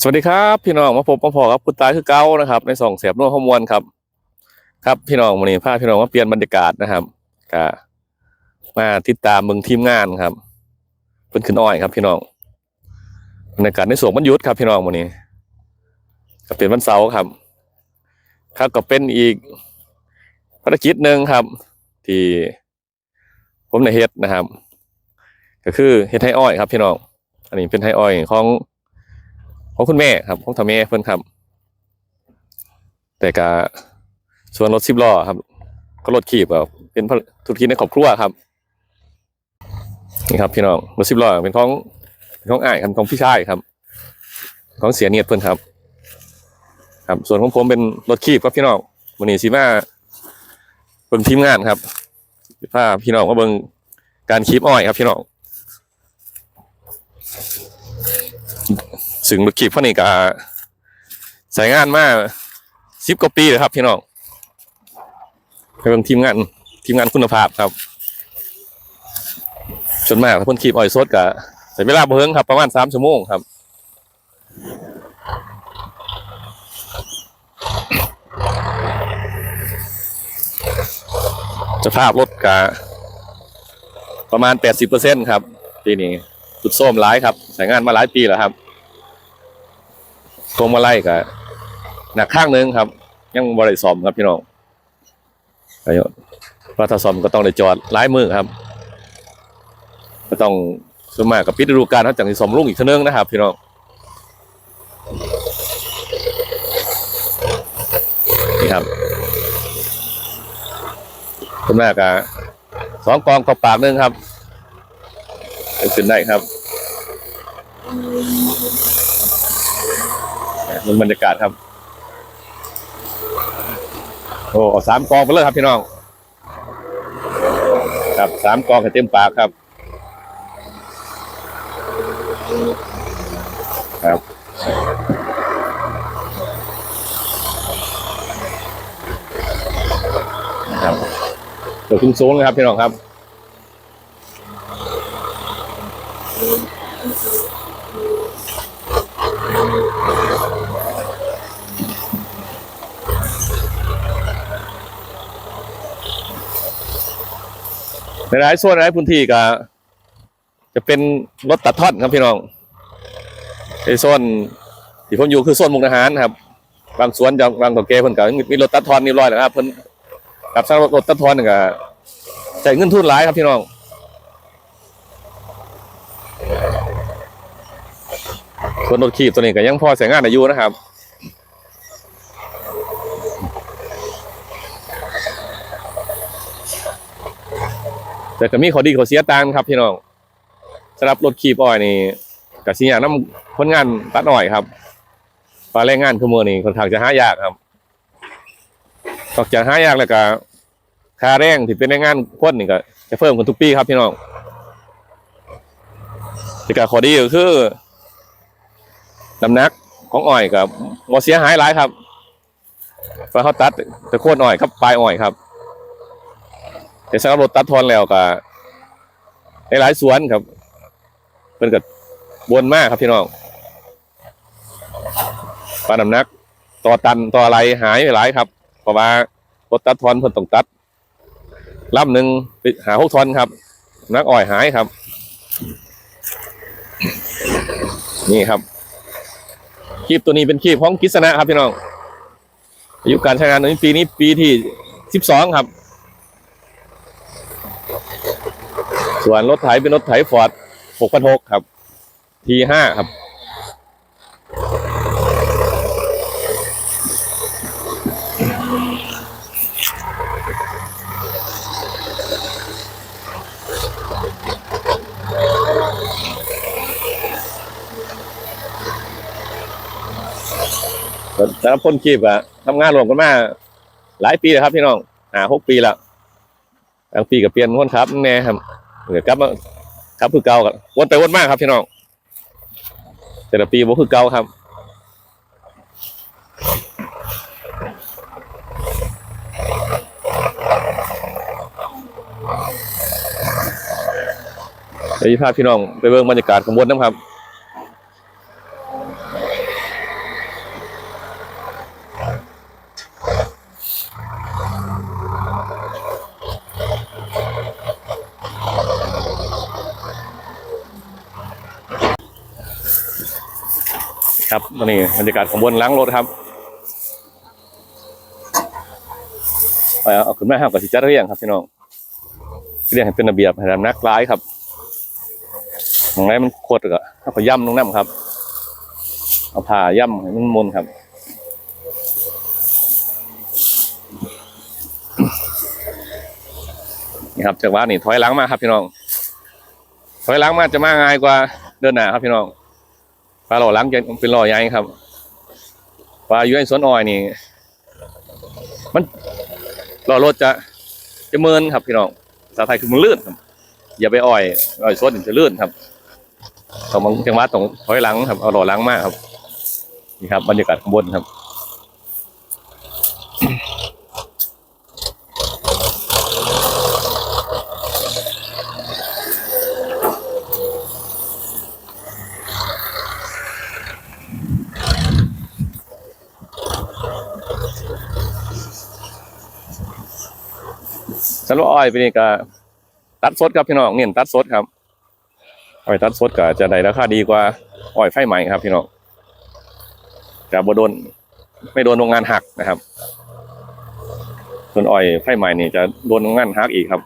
สวัสดีครับพี่น้องมาพบมาพอครับคุณตายคือเก้านะครับ ในสองเสียบนวดข้อมวลครับ ครับพี่น้องวันนี้พาพี่น้องมาเปลี่ยนบรรยากาศนะครับก็มาติดตามมืองทีมงานครับเพิ่นขึ้นอ้อยครับ พี่น้องบรรยากาศในสวนมันยุดครับ พี่น้องวันนี้ก็เป็นวันเสาร์ครับ ครับก็เป็นอีกภารกิจหนึ่งครับ ที่ผมในเฮ็ดนะครับ ก็คือเฮ็ดให้อ้อยครับ พี่น้อง อันนี้เป็นให้อ้อยของ ของคุณแม่ครับของทาแม่เพิ่นครับ แต่ก็ส่วนรถสิบล้อครับ ก็รถขีบก็เป็นธุรกิจในครอบครัวครับนี่ครับพี่น้องรถสิบล้อเป็นของเป็นของอ้ายครับของพี่ชายครับ ของเสียเนียดเพิ่นครับ ครับ ส่วนของผมเป็นรถขีบครับพี่น้องวันนี้สิมาเบิ่งทีมงานครับพาพี่น้องมาเบิ่งการคีบอ้อยครับพี่น้อง ซึ่งรถขีบพวกนี้ก็ใช้งานมาสิบกว่าปีเลยครับพี่น้องเป็นทีมงานทีมงานคุณภาพครับส่วนมากถ้าพ่นขีบอ้อยสดก็ใช้เวลาบ่เฮิงครับ ประมาณสามชั่วโมงครับสภาพรถก็ประมาณแปดสิบเปอร์เซ็นครับ ปีนี้ สุดโทรมหลายครับใช้งานมาหลายปีแล้วครับพวงมาลัยก็หนักข้างหนึงครับ ยังบริสอมครับพี่น้องประโยชน์พระถ้าซ่อมก็ต้องได้จอดหลายมือครับ ก็ต้องส่วนมากกับปิดฤดูกาลเขาจังสิซ่อมลุงอีกเท่านึงนะครับ พี่น้องนี่ครับส่วนมากก็สองกองกอปากหนึงครับ ขึ้นได้ครับมันบรรยากาศครับ โอ้สามกองไปเลยครับพี่น้อง ครับสามกองให้เต็มปากครับ ครับครับเดี๋ยวขึ้นสูงเลยครับพี่น้องครับ ในหลายส่วนหลายพื้นที่ก็จะเป็นรถตัดท่อนครับพี่น้องในโซนที่ผมอยู่คือโซนมุกดาหารครับ บางสวนจะบางตัวแกเพิ่นก็มีรถตัดท่อนนี่ร้อยนะครับเพิ่นกับสร้างรถตัดท่อนนี่ก็ใช้เงินทุนหลายครับพี่น้องส่วนรถขีบตัวนี้ก็ยังพอใช้งานได้อยู่นะครับ แต่ก็มีข้อดีข้อเสียต่างครับพี่น้องสำหรับรถขีบอ้อยนี่กับสิ่งอย่างน้ำคนงานตัดอ้อยครับปลาแรงงานขโมยนี่ค่อนข้างจะหายากครับนอกจากหายากแล้วก็ค่าแรงที่เป็นแรงงานคนนี่ก็จะเพิ่มขึ้นทุกปีครับพี่น้องแต่ก็ข้อดีก็คือน้ำหนักของอ้อยกับบ่เสียหายหลายครับเพราะเขาตัดแต่โคนอ้อยกับปลายอ้อยครับ แต่สำหรับรถตัดทอนแล้วก็ในหลายสวนครับเพิ่นก็บวนมากครับพี่น้องปลาน้ำนัก ต่อตันต่ออะไรหายไปหลายครับ เพราะว่ารถตัดทอนเพิ่นต้องตัดลำหนึ่งหาหกทอนครับ นักอ้อยหายครับ นี่ครับคีบตัวนี้เป็นคีบของกิษณะครับพี่น้องอายุการใช้งานในปีนี้ปีที่สิบสองครับ ส่วนรถไถเป็นรถไถฟอร์ด6,600ครับ T5 ครับ แต่ละคนคีบอะทำงานรวมกันมาหลายปีแล้วครับพี่น้องหาหกปีแล้วบางปีก็เปลี่ยนคนครับแน่ครับ เดี๋ยวกลับมาครับคือเก่าครับวนไปวนมากครับพี่น้องแต่ละปีบ่คือเก่าครับเดี๋ยวพาพี่น้องไปเบิ่งบรรยากาศขบวนน้ำครับ ครับตอนนี้บรรยากาศของบนล้างรถครับเอาเอาขึ้นมาห้ามกับสิจัดเรียงครับพี่น้องเรียงให้เป็นระเบียบให้ทำนักร้ายครับตรงไหนมันโคตรก็เอาก็ย่ำลงน้ำครับ เอาผ้าย่ำให้มันมนครับนี่ครับจากว่านี่ถอยหลังมาครับพี่น้องถอยหลังมาจะมาง่ายกว่าเดินหน้าครับพี่น้อง ปลาหล่อหลังจะเป็นหล่อใหญ่ครับปลาอยู่ในสวนอ้อยนี่ มันหล่อรถจะจะเมินครับพี่น้องภาษาไทยคือมันลื่นครับ อย่าไปอ้อยอ้อยสดมันจะลื่นครับต้องบางจังหวะต้องถอยหลังครับเอาหล่อหลังมากครับนี่ครับบรรยากาศข้างบนครับ สรุปอ้อยไปนี่ก็ ตัดสดครับพี่น้องเน้นตัดสดครับอ้อยตัดสดก็จะได้ราคาดีกว่าอ้อยไฟใหม่ครับพี่น้องจะบ่โดนไม่โดนโรงงานหักนะครับ ส่วนอ้อยไฟใหม่นี่จะโดนโรงงานหักอีกครับ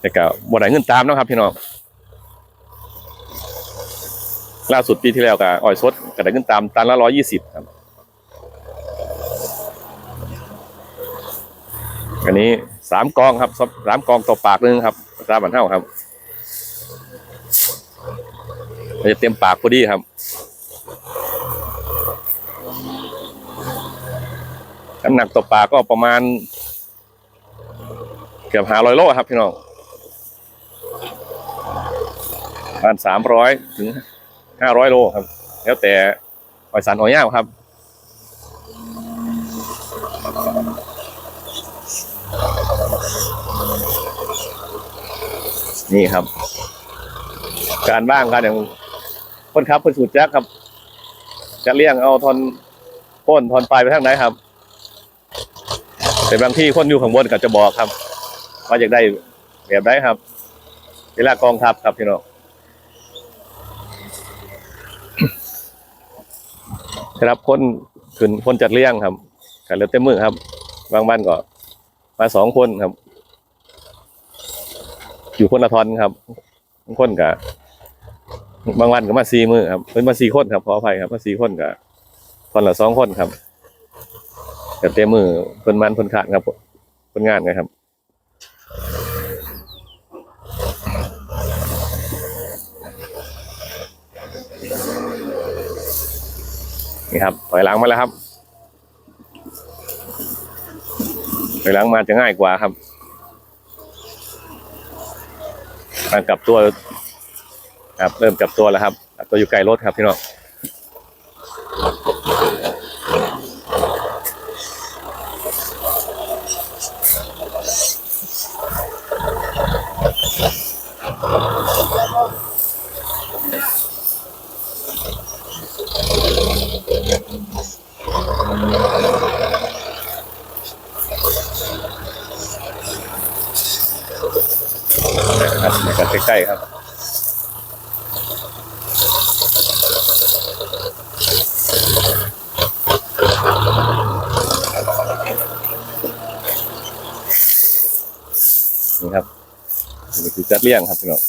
แต่ก็บ่ได้เงินตามนะครับ พี่น้องล่าสุดปีที่แล้วก็อ้อยสดก็ได้เงินตามตันละร้อยยี่สิบครับ อันนี้สามกองครับสามกองต่อปากหนึงครับภาบ้านเฮาครับจะเต็มปากพอดีครับน้ำหนักต่อปากก็ประมาณ เกือบห้าร้อยโลครับพี่น้องประมาณสามร้อยถึงห้าร้อยโลครับ แล้วแต่หอยสันหอยย่าครับ นี่ครับ การบ้างการอย่างคนขับคนสูดแจ็คครับจะเลี่ยงเอาทอนพ้นทอนปลายไปทางไหนครับ แต่บางที่คนอยู่ข้างบนก็จะบอกครับว่าอยากได้แบบไหนครับเวลากองทัพครับพี่น้องครับคนขึ้นคนจัดเลี้ยงครับกันเลือเต็มมือครับ บางบ้านก็มาสองคนครับ อยู่คนละทอนครับคนกับางวันก็มาสี่มือครับเป็นมาสี่คนครับขออภัยครับมาสี่คนกับทอนละสองคนครับแต่เต็มมือเพิ่นมันเพิ่นขาดครับเพิ่นงานไงครับนี่ครับถอยหลังมาแล้วครับถอยหลังมาจะง่ายกว่าครับ การกลับตัวครับเริ่มกลับตัวแล้วครับกลับตัวอยู่ไกลรถครับพี่น้องนะครับกันใกล้ๆครับ นี่ครับ นี่คือจัดเลี้ยงครับพี่น้อง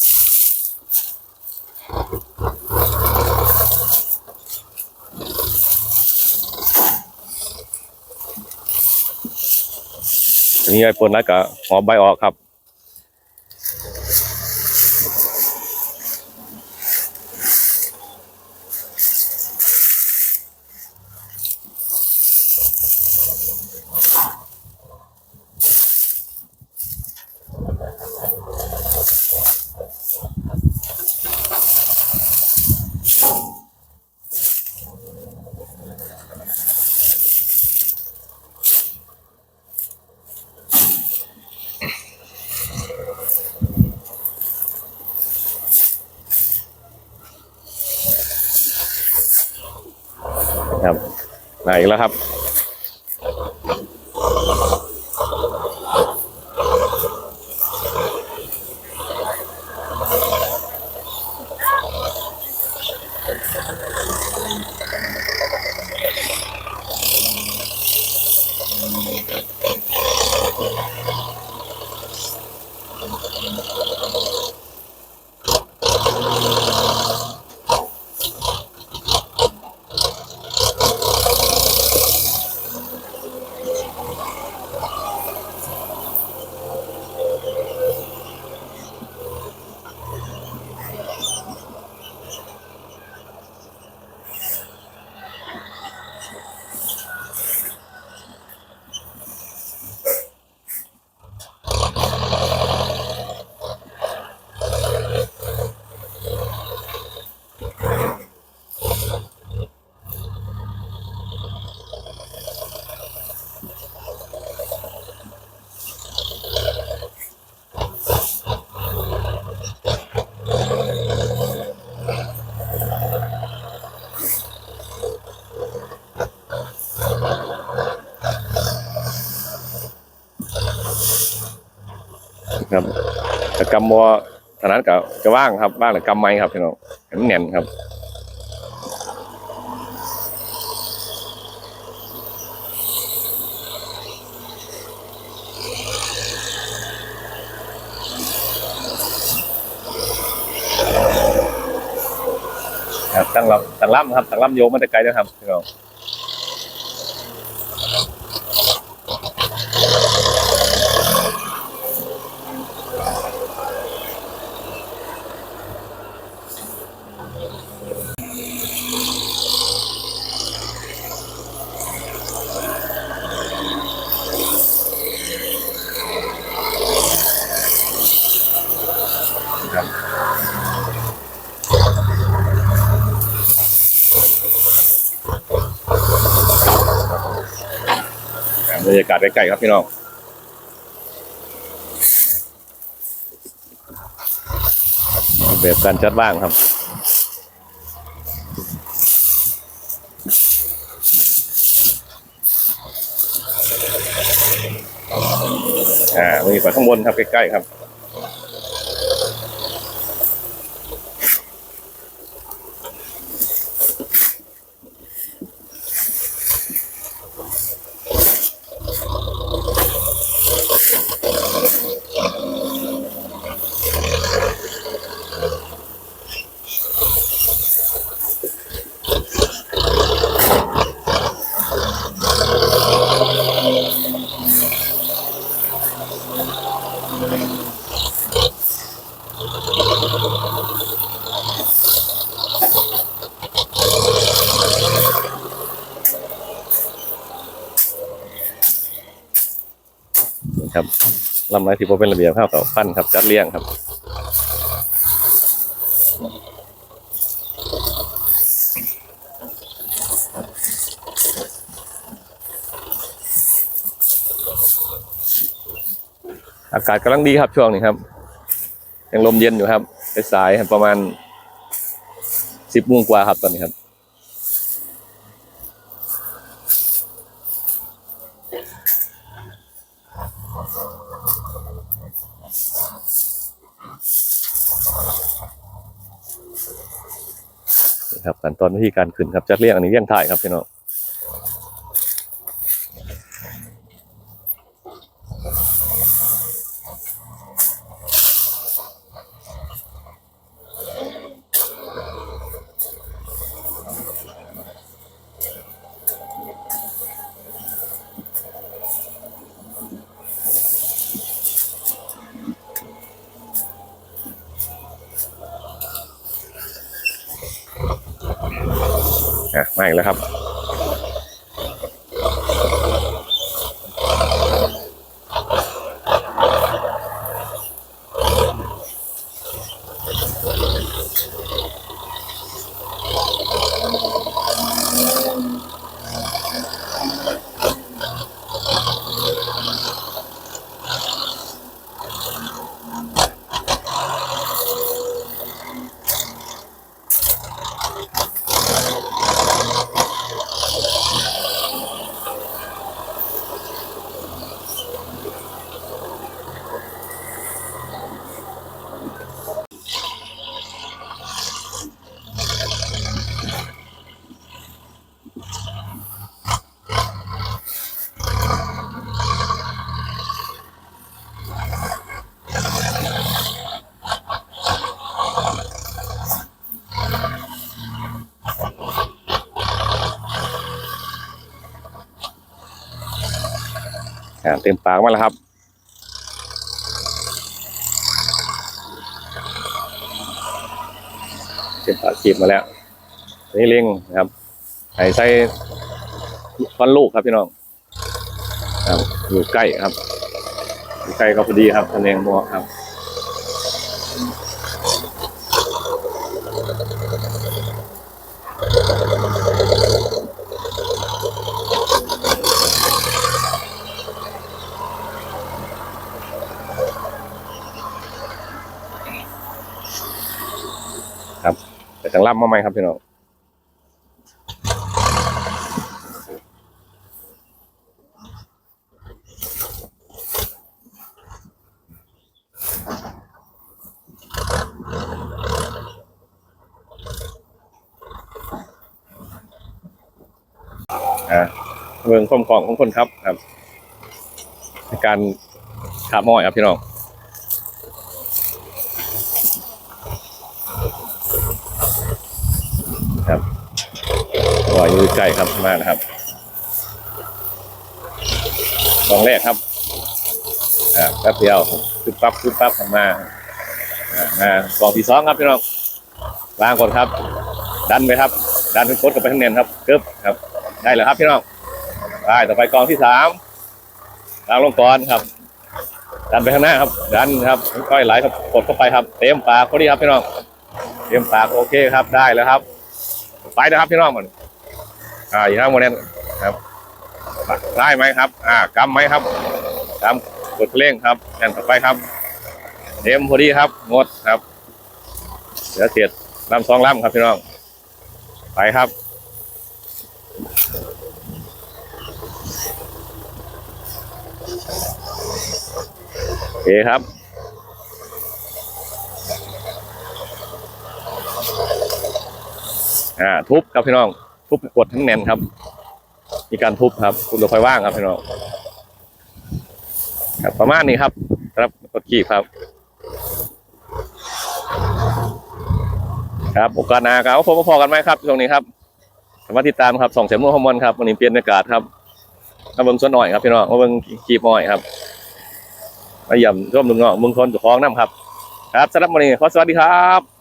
อันนี้ไอ้ปนแล้วก็หอมใบออกครับ อีกแล้วครับ ครับแต่กำบัวถนัดกับจะว่างครับว่างหรือกำไม้ครับพี่น้องให้มันแน่นครับครับตั้งลำตั้งลำครับตั้งลำโยกมาแต่ไกลนะครับพี่น้องครับครับบรรยา กาศใกล้ๆครับพี่น้องแบบการจัดว่างครับอ่ามีไปข้างบนครับใกล้ๆครับ ลำไม้ที่พอเป็นระเบียบข้าวเต่าปั้นครับ จัดเลี้ยงครับอากาศกำลังดีครับช่วงนี้ครับยังลมเย็นอยู่ครับสายครับประมาณสิบโมงกว่าครับตอนนี้ครับ นี่ครับขั้น ตอนวิธีการขึ้นครับจัดเรียงอันนี้เรียงถ่ายครับพี่น้อง มาอีกแล้วครับ เต็มปากมาแล้วครับเต็มปากขีบมาแล้วนี่เล็งนะครับใส่ใส่ฟันลูกครับพี่น้องครับอยู่ใกล้ครับใกล้ก็พอดีครับทะเลงมัวครับ รับมาไหมครับพี่น้องเมืองคมของของคนครับครับ การขาบมอยครับพี่น้อง ก็อยู่ใกล้ครับมากนะครับกองแรกครับอ่าแป๊บเดียวปึ๊บปั๊บปึ๊บปั๊บทำมาอ่ามากองที่สองครับพี่น้องวางก่อนครับ ดันไปครับ ดันไปกดกับไปข้างเนนครับกึบครับ ได้แล้วครับพี่น้องได้ต่อไปกองที่สามล้างลงก่อนครับ ดันไปข้างหน้าครับ ดันครับค่อยไหลครับกดเข้าไปครับเต็มปากพอดีครับพี่น้องเต็มปากโอเคครับได้แล้วครับ ไปนะครับพี่น้องมัน อ่าอีกห้าโมเดลครับ ได้ไหมครับ อ่ากำไหมครับกำกดเร่งครับแอนต่อไปครับเต็มพอดีครับงดครับเหลือเศษลำสองลำครับพี่น้องไปครับโอเคครับอ่าทุบครับพี่น้อง ทุบกดทั้งแน่นครับ มีการทุบครับ คุณเราค่อยว่างครับพี่น้องครับประมาณนี้ครับ ครับกดขีบครับ ครับโอกาสหน้าครับพบพอกันไหมครับตรงนี้ครับสามารถติดตามครับส่องเสียงมือฮอร์โมนครับวันนี้เปลี่ยนบรรยากาศครับมาเบิ่งส่วนหน่อยครับพี่น้องมาเบิ่งขีบหน่อยครับมาเยี่ยมร่วมลุงน้องเมืองคนจุคลองน้ำครับ ครับสำหรับวันนี้ขอสวัสดีครับ